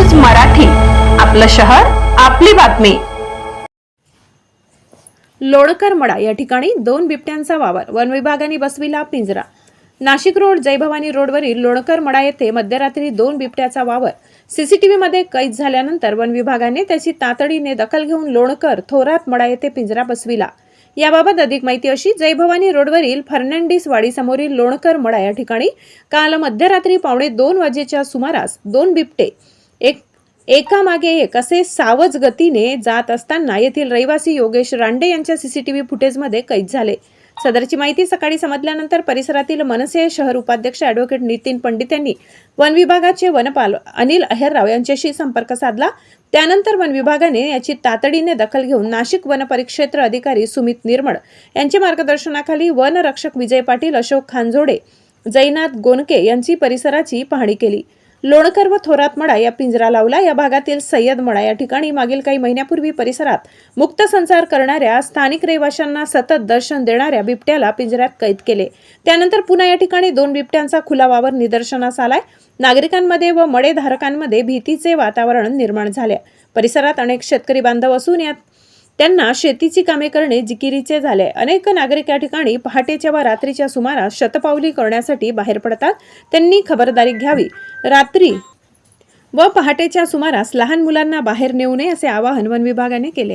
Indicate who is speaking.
Speaker 1: मराठी आपलं शहर आपली बातमी.
Speaker 2: लोणकर मडा या ठिकाणी दोन बिबट्यांचा वावर. वन विभागाने बसविला पिंजरा. नाशिक रोड जयभवानी रोडवरील लोणकर मडा येथे मध्यरात्री दोन बिबट्याचा वावर. सीसीटीव्हीमध्ये कैद झाल्यानंतर वन विभागाने त्याची तातडीने दखल घेऊन लोणकर थोरात मडा येथे पिंजरा बसविला. याबाबत अधिक माहिती अशी जयभवानी रोडवरील फर्नांडिस वाडीसमोरील लोणकर मडा या ठिकाणी काल मध्यरात्री पावणे दोन वाजेच्या सुमारास दोन बिबटे एक एकामागे एक असे सावज गतीने जात असताना येथील रहिवासी योगेश रांडे यांच्या सी सी टी व्ही फुटेजमध्ये कैद झाले. सदरची माहिती सकाळी समजल्यानंतर परिसरातील मनसे शहर उपाध्यक्ष ॲडव्होकेट नितीन पंडित यांनी वन विभागाचे वनपाल अनिल अहेरराव यांच्याशी संपर्क साधला. त्यानंतर वन विभागाने याची तातडीने दखल घेऊन नाशिक वन परिक्षेत्र अधिकारी सुमित निर्मळ यांच्या मार्गदर्शनाखाली वनरक्षक विजय पाटील अशोक खानजोडे जैनाथ गोनके यांची परिसराची पाहणी केली. लोणकर व थोरात मडा या पिंजरा लावला. या भागातील सय्यद मडा या ठिकाणी मागील काही महिन्यापूर्वी परिसरात मुक्त संचार करणाऱ्या स्थानिक रहिवाशांना सतत दर्शन देणाऱ्या बिबट्याला पिंजऱ्यात कैद केले. त्यानंतर पुन्हा या ठिकाणी दोन बिबट्यांचा खुला वावर निदर्शनास आलाय. नागरिकांमध्ये व मडेधारकांमध्ये भीतीचे वातावरण निर्माण झाले. परिसरात अनेक शेतकरी बांधव असून यात त्यांना शेतीची कामे करणे जिकिरीचे झाले. अनेक नागरिक या ठिकाणी पहाटेच्या व रात्रीच्या सुमारास शतपावली करण्यासाठी बाहेर पडतात. त्यांनी खबरदारी घ्यावी. रात्री व पहाटेच्या सुमारास लहान मुलांना बाहेर नेऊ नये असे आवाहन वन विभागाने केले.